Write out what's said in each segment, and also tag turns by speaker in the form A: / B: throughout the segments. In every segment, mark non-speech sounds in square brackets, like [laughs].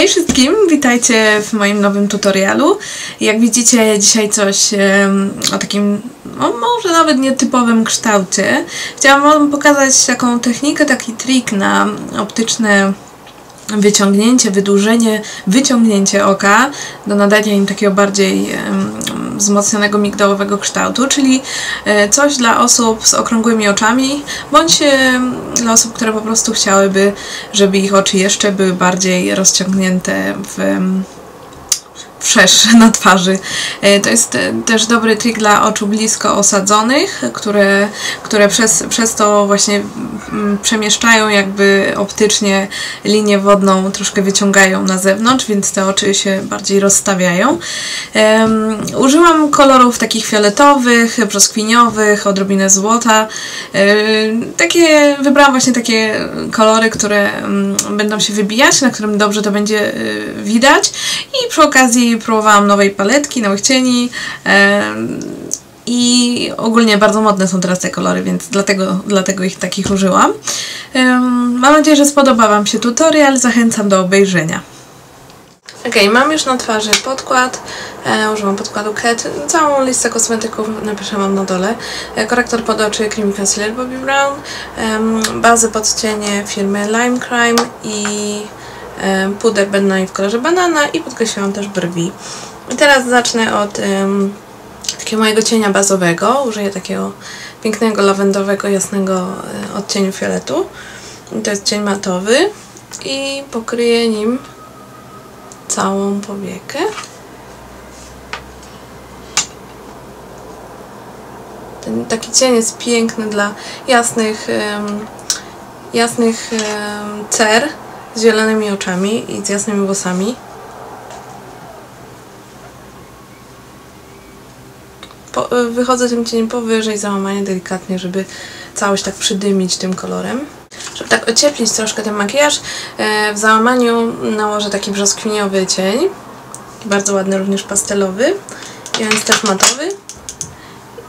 A: Hej wszystkim, witajcie w moim nowym tutorialu. Jak widzicie dzisiaj coś o takim, no może nawet nietypowym kształcie. Chciałam wam pokazać taką technikę, taki trik na optyczne wyciągnięcie, wydłużenie, wyciągnięcie oka do nadania im takiego bardziej wzmocnionego migdałowego kształtu, czyli e, coś dla osób z okrągłymi oczami, bądź em, dla osób, które po prostu chciałyby, żeby ich oczy jeszcze były bardziej rozciągnięte w wszerz [laughs] na twarzy. E, To jest e, też dobry trik dla oczu blisko osadzonych, które, które przez, przez to właśnie mm, przemieszczają jakby optycznie linię wodną, troszkę wyciągają na zewnątrz, więc te oczy się bardziej rozstawiają. Użyłam kolorów takich fioletowych, brzoskwiniowych, odrobinę złota. E, Takie, wybrałam właśnie takie kolory, które mm, będą się wybijać, na którym dobrze to będzie widać i przy okazji próbowałam nowej paletki, nowych cieni i ogólnie bardzo modne są teraz te kolory, więc dlatego, dlatego ich takich użyłam. Mam nadzieję, że spodoba Wam się tutorial, zachęcam do obejrzenia. Ok, mam już na twarzy podkład, e, używam podkładu Cat, całą listę kosmetyków napiszę Wam na dole, e, korektor pod oczy Creamy Concealer Bobbi Brown, em, bazę pod cienie firmy Lime Crime i puder Ben Nye w kolorze banana i podkreśliłam też brwi. I teraz zacznę od em, takiego mojego cienia bazowego, użyję takiego pięknego lawendowego, jasnego e, odcieniu fioletu. I to jest cień matowy i pokryję nim całą powiekę. Ten taki cień jest piękny dla jasnych, em, jasnych em, cer z zielonymi oczami i z jasnymi włosami. Po, e, wychodzę tym cieniem powyżej załamania delikatnie, żeby całość tak przydymić tym kolorem. Żeby tak ocieplić troszkę ten makijaż, e, w załamaniu nałożę taki brzoskwiniowy cień. Bardzo ładny, również pastelowy, więc też matowy.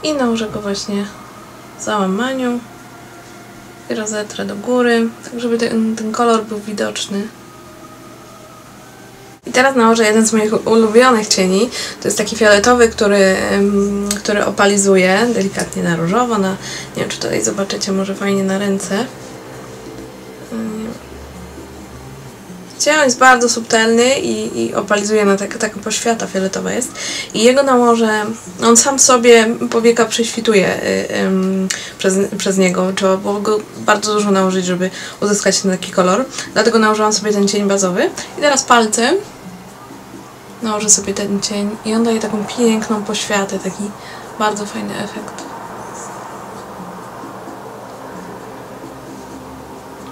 A: I nałożę go właśnie w załamaniu. I rozetrę do góry, tak żeby ten, ten kolor był widoczny. I teraz nałożę jeden z moich ulubionych cieni. To jest taki fioletowy, który, który opalizuje delikatnie na różowo. Na, nie wiem, czy tutaj zobaczycie, może fajnie na ręce. Cień jest bardzo subtelny i, i opalizuje na tak, taka poświata fioletowa jest. I jego nałożę, on sam sobie powieka prześwituje y, ym, przez, przez niego. Trzeba było go bardzo dużo nałożyć, żeby uzyskać ten taki kolor. Dlatego nałożyłam sobie ten cień bazowy. I teraz palcem nałożę sobie ten cień i on daje taką piękną poświatę, taki bardzo fajny efekt.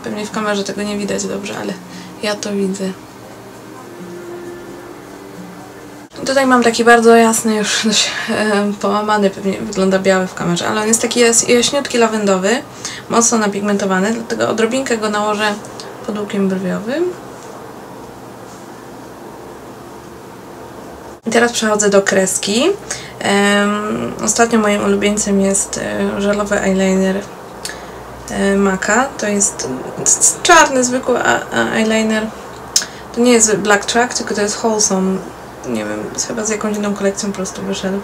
A: Pewnie w kamerze tego nie widać dobrze, ale ja to widzę. Tutaj mam taki bardzo jasny, już [laughs] dość e, połamany, pewnie wygląda biały w kamerze, ale on jest taki jaśniutki lawendowy, mocno napigmentowany, dlatego odrobinkę go nałożę pod łukiem brwiowym. I teraz przechodzę do kreski. Ostatnio moim ulubieńcem jest e, żelowy eyeliner Maka. To jest czarny, zwykły eyeliner. To nie jest Black Track, tylko to jest Wholesome. Nie wiem, chyba z jakąś inną kolekcją po prostu wyszedł.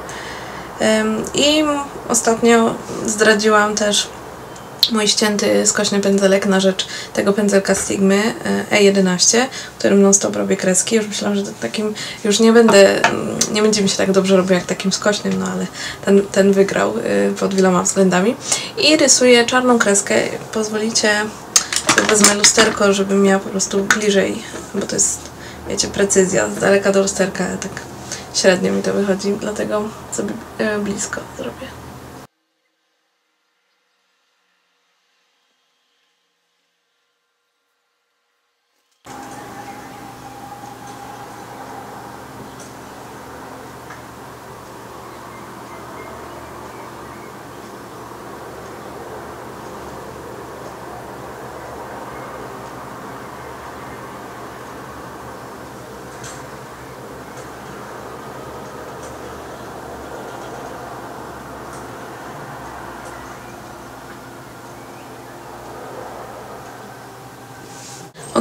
A: I ostatnio zdradziłam też mój ścięty skośny pędzelek na rzecz tego pędzelka Stigmy e, E11, którym non stop robię kreski. Już myślałam, że takim już nie będę, mm, nie będzie mi się tak dobrze robił jak takim skośnym, no ale ten, ten wygrał y, pod wieloma względami. I rysuję czarną kreskę. Pozwolicie, wezmę lusterko, żebym miała po prostu bliżej, bo to jest, wiecie, precyzja. Z daleka do lusterka tak średnio mi to wychodzi, dlatego sobie e, blisko zrobię.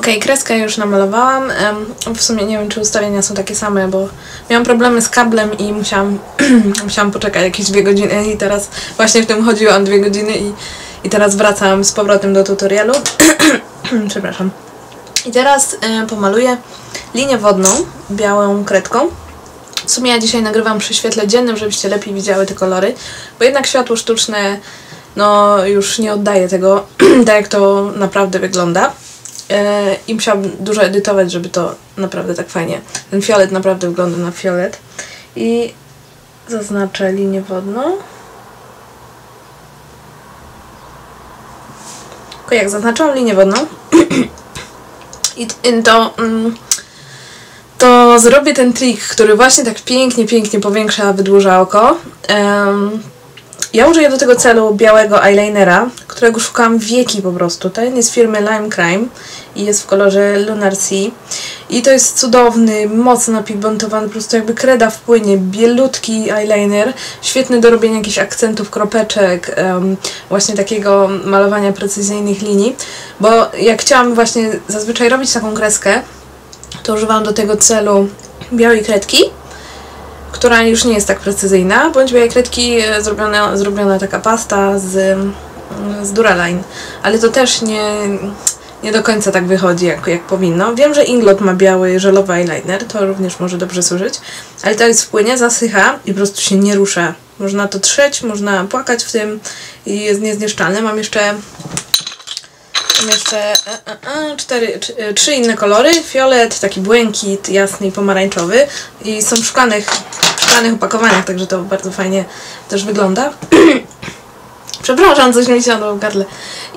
A: Okej, kreskę już namalowałam. W sumie nie wiem, czy ustawienia są takie same, bo miałam problemy z kablem i musiałam, [clears throat] musiałam poczekać jakieś dwie godziny i teraz właśnie w tym chodziłam dwie godziny i, i teraz wracam z powrotem do tutorialu. [clears throat] Przepraszam. I teraz e, pomaluję linię wodną białą kredką. W sumie ja dzisiaj nagrywam przy świetle dziennym, żebyście lepiej widziały te kolory, bo jednak światło sztuczne no już nie oddaje tego, [clears throat] tak jak to naprawdę wygląda. E, I musiałam dużo edytować, żeby to naprawdę tak fajnie. Ten fiolet naprawdę wygląda na fiolet. I zaznaczę linię wodną. Tylko jak zaznaczyłam linię wodną [clears throat] i to, mm, to zrobię ten trik, który właśnie tak pięknie, pięknie powiększa, wydłuża oko. Em, ja użyję do tego celu białego eyelinera, którego szukałam wieki po prostu. Ten jest firmy Lime Crime i jest w kolorze Lunar Sea. I to jest cudowny, mocno napigmentowany, po prostu jakby kreda wpłynie, bielutki eyeliner, świetny do robienia jakichś akcentów, kropeczek, em, właśnie takiego malowania precyzyjnych linii. Bo jak chciałam właśnie zazwyczaj robić taką kreskę, to używałam do tego celu białej kredki, która już nie jest tak precyzyjna, bądź białej kredki e, zrobiona, zrobiona taka pasta z, mm, z Duraline, ale to też nie, nie do końca tak wychodzi, jak, jak powinno. Wiem, że Inglot ma biały żelowy eyeliner, to również może dobrze służyć, ale to jest wpłynie, zasycha i po prostu się nie rusza. Można to trzeć, można płakać w tym i jest niezniszczalne. Mam jeszcze Mam jeszcze e, e, cztery, trzy, inne kolory. Fiolet, taki błękit, jasny i pomarańczowy. I są w szklanych, szklanych opakowaniach, także to bardzo fajnie też wygląda. [clears throat] Przepraszam, coś mi siadło w gardle.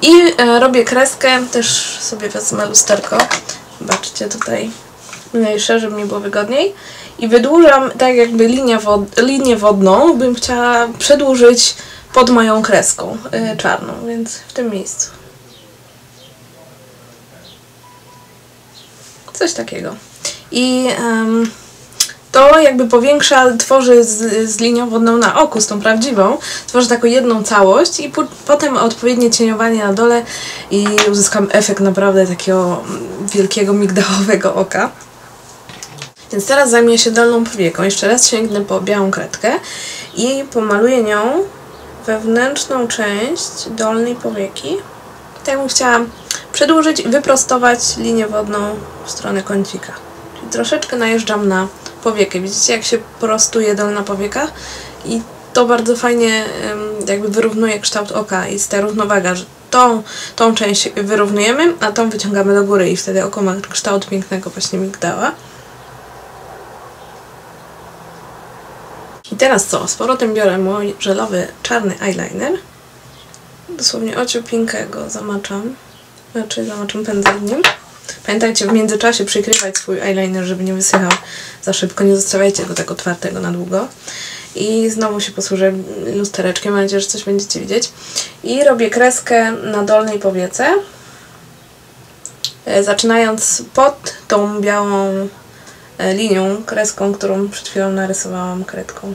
A: I e, robię kreskę, też sobie wezmę lusterko. Zobaczcie tutaj mniejsze, żeby mi było wygodniej. I wydłużam tak jakby linię, wod linię wodną, bym chciała przedłużyć pod moją kreską e, czarną, więc w tym miejscu. Coś takiego. I em, to jakby powiększa, tworzy z, z linią wodną na oku, z tą prawdziwą, tworzy taką jedną całość i po, potem odpowiednie cieniowanie na dole i uzyskam efekt naprawdę takiego mm, wielkiego migdałowego oka. Więc teraz zajmę się dolną powieką. Jeszcze raz sięgnę po białą kredkę i pomaluję nią wewnętrzną część dolnej powieki. Tak jakbym chciała przedłużyć i wyprostować linię wodną w stronę kącika. Czyli troszeczkę najeżdżam na powiekę. Widzicie jak się prostuje dolna powieka? I to bardzo fajnie jakby wyrównuje kształt oka. Jest ta równowaga, że tą, tą część wyrównujemy, a tą wyciągamy do góry i wtedy oko ma kształt pięknego właśnie migdała. I teraz co? Z powrotem biorę mój żelowy czarny eyeliner. Dosłownie ociupinkę go zamaczam. Znaczy zamaczam pędzelkiem. Pamiętajcie w międzyczasie przykrywać swój eyeliner, żeby nie wysychał za szybko. Nie zostawiajcie go tak otwartego na długo. I znowu się posłużę lustereczkiem. Mam nadzieję, że coś będziecie widzieć. I robię kreskę na dolnej powiece. E, Zaczynając pod tą białą e, linią, kreską, którą przed chwilą narysowałam kredką.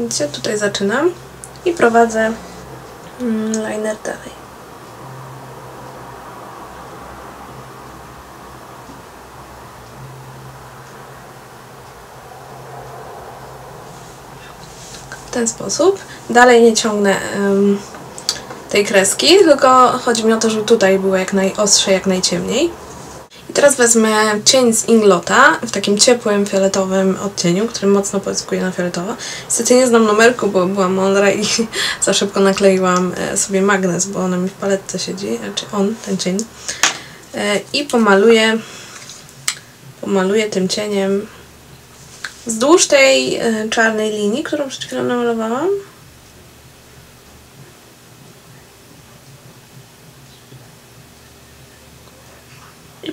A: Widzicie, tutaj zaczynam i prowadzę mm, liner dalej. W ten sposób. Dalej nie ciągnę em, tej kreski, tylko chodzi mi o to, żeby tutaj było jak najostrze, jak najciemniej. Teraz wezmę cień z Inglota w takim ciepłym, fioletowym odcieniu, który mocno pozyskuje na fioletowo. Niestety nie znam numerku, bo byłam mądra i [laughs] za szybko nakleiłam e, sobie magnes, bo ona mi w paletce siedzi, znaczy on, ten cień. E, I pomaluję, pomaluję tym cieniem wzdłuż tej e, czarnej linii, którą przed chwilą namalowałam.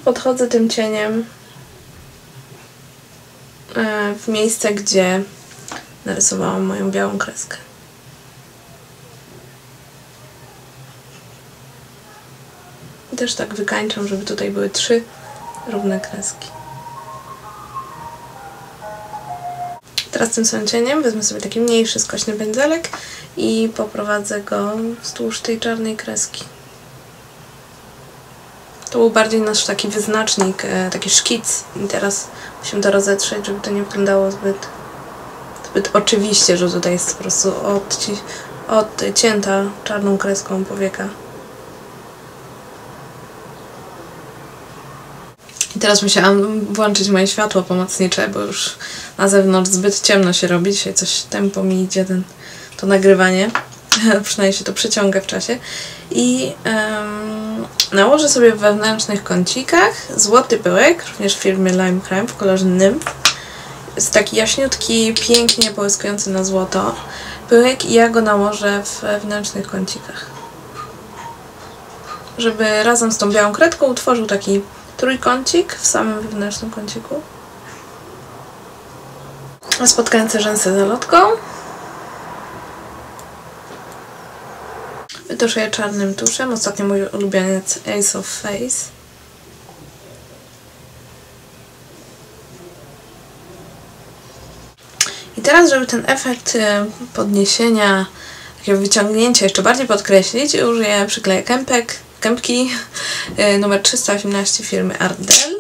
A: Podchodzę tym cieniem e, w miejsce, gdzie narysowałam moją białą kreskę. I też tak wykańczam, żeby tutaj były trzy równe kreski. Teraz tym samym cieniem wezmę sobie taki mniejszy, skośny pędzelek i poprowadzę go wzdłuż tej czarnej kreski. To był bardziej nasz taki wyznacznik, e, taki szkic i teraz musimy to rozetrzeć, żeby to nie wyglądało zbyt, zbyt oczywiście, że tutaj jest po prostu odci odcięta czarną kreską powieka. I teraz musiałam włączyć moje światło pomocnicze, bo już na zewnątrz zbyt ciemno się robi. Dzisiaj coś tempo mi idzie ten, to nagrywanie. [laughs] Przynajmniej się to przeciąga w czasie. I um, nałożę sobie w wewnętrznych kącikach złoty pyłek, również w firmie Lime Crime w kolorze Nymph. Jest taki jaśniutki, pięknie połyskujący na złoto pyłek i ja go nałożę w wewnętrznych kącikach. Żeby razem z tą białą kredką utworzył taki trójkącik w samym wewnętrznym kąciku. Spotkające rzęsy zalotką. Wytuszę je czarnym tuszem. Ostatnio mój ulubieniec Ace of Face. I teraz, żeby ten efekt e, podniesienia, takiego wyciągnięcia jeszcze bardziej podkreślić, użyję przykleję kępek kępki e, numer 318 firmy Ardell.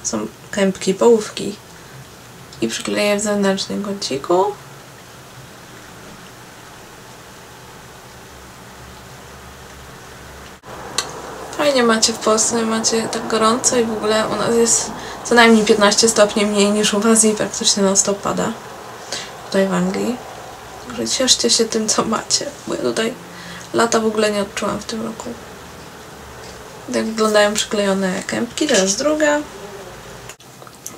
A: To są kępki, połówki. I przykleję w zewnętrznym kąciku. Fajnie macie w Polsce, macie tak gorąco i w ogóle u nas jest co najmniej 15 stopni mniej niż u Was i praktycznie non stop pada. Tutaj w Anglii. Także cieszcie się tym, co macie, bo ja tutaj Lata w ogóle nie odczułam w tym roku. Tak wyglądają przyklejone kępki. Teraz druga.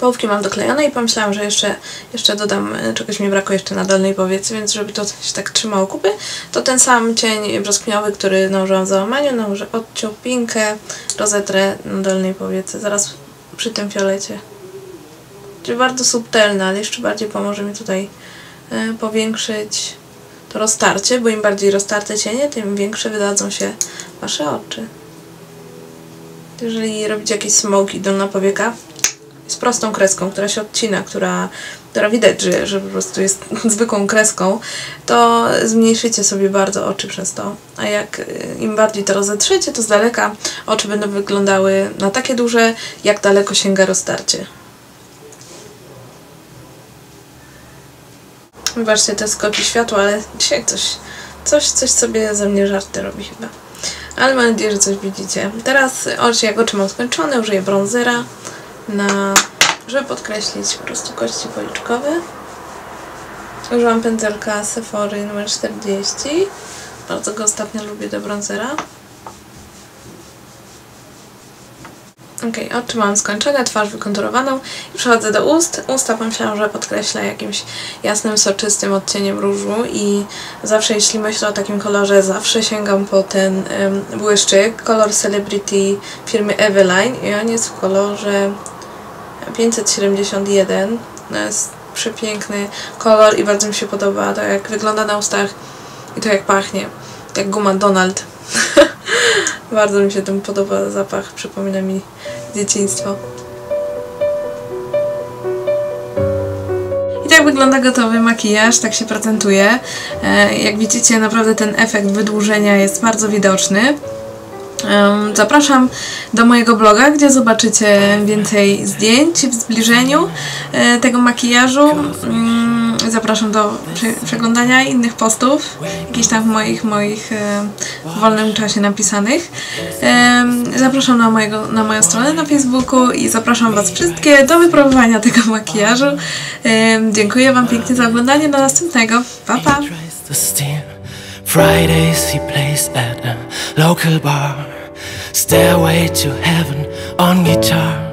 A: Połówki mam doklejone i pomyślałam, że jeszcze, jeszcze dodam, e, czegoś mi brakuje jeszcze na dolnej powiece, więc żeby to się tak trzymało kupy, to ten sam cień brzoskwiniowy, który nałożyłam w załamaniu, nałożę odciął pinkę, rozetrę na dolnej powiece, zaraz przy tym fiolecie. Czyli bardzo subtelne, ale jeszcze bardziej pomoże mi tutaj e, powiększyć to roztarcie, bo im bardziej roztarte cienie, tym większe wydadzą się Wasze oczy. Jeżeli robicie jakieś smoki dolna powieka, z prostą kreską, która się odcina, która, która widać, że, że po prostu jest [laughs] zwykłą kreską, to zmniejszycie sobie bardzo oczy przez to. A jak y, im bardziej to rozetrzecie, to z daleka oczy będą wyglądały na takie duże, jak daleko sięga roztarcie. Wybaczcie te skoki światła, ale dzisiaj coś, coś, coś sobie ze mnie żarty robi chyba. Ale mam nadzieję, że coś widzicie. Teraz oczy, jak oczy mam skończone, użyję bronzera, na, żeby podkreślić po prostu kości policzkowe. Użyłam pędzelka Sephory numer 40. Bardzo go ostatnio lubię do bronzera. Ok, oczy mam skończone, twarz wykonturowaną i przechodzę do ust. Usta pomyślałam, że podkreślę jakimś jasnym, soczystym odcieniem różu i zawsze jeśli myślę o takim kolorze, zawsze sięgam po ten um, błyszczyk, kolor Celebrity firmy Eveline i on jest w kolorze 571. To jest przepiękny kolor i bardzo mi się podoba to jak wygląda na ustach i to jak pachnie, jak guma Donald. [laughs] bardzo mi się ten podoba zapach, przypomina mi dzieciństwo. I tak wygląda gotowy makijaż, tak się prezentuje. E, jak widzicie, naprawdę ten efekt wydłużenia jest bardzo widoczny. Zapraszam do mojego bloga, gdzie zobaczycie więcej zdjęć w zbliżeniu e, tego makijażu. Mm, zapraszam do przeglądania innych postów, jakichś tam moich, moich e, w wolnym czasie napisanych. Zapraszam na, mojego, na moją stronę na Facebooku i zapraszam Was wszystkie do wypróbowania tego makijażu. Dziękuję Wam pięknie za oglądanie. Do następnego. Pa, pa! Fridays he plays at a local bar. Stairway to heaven on guitar.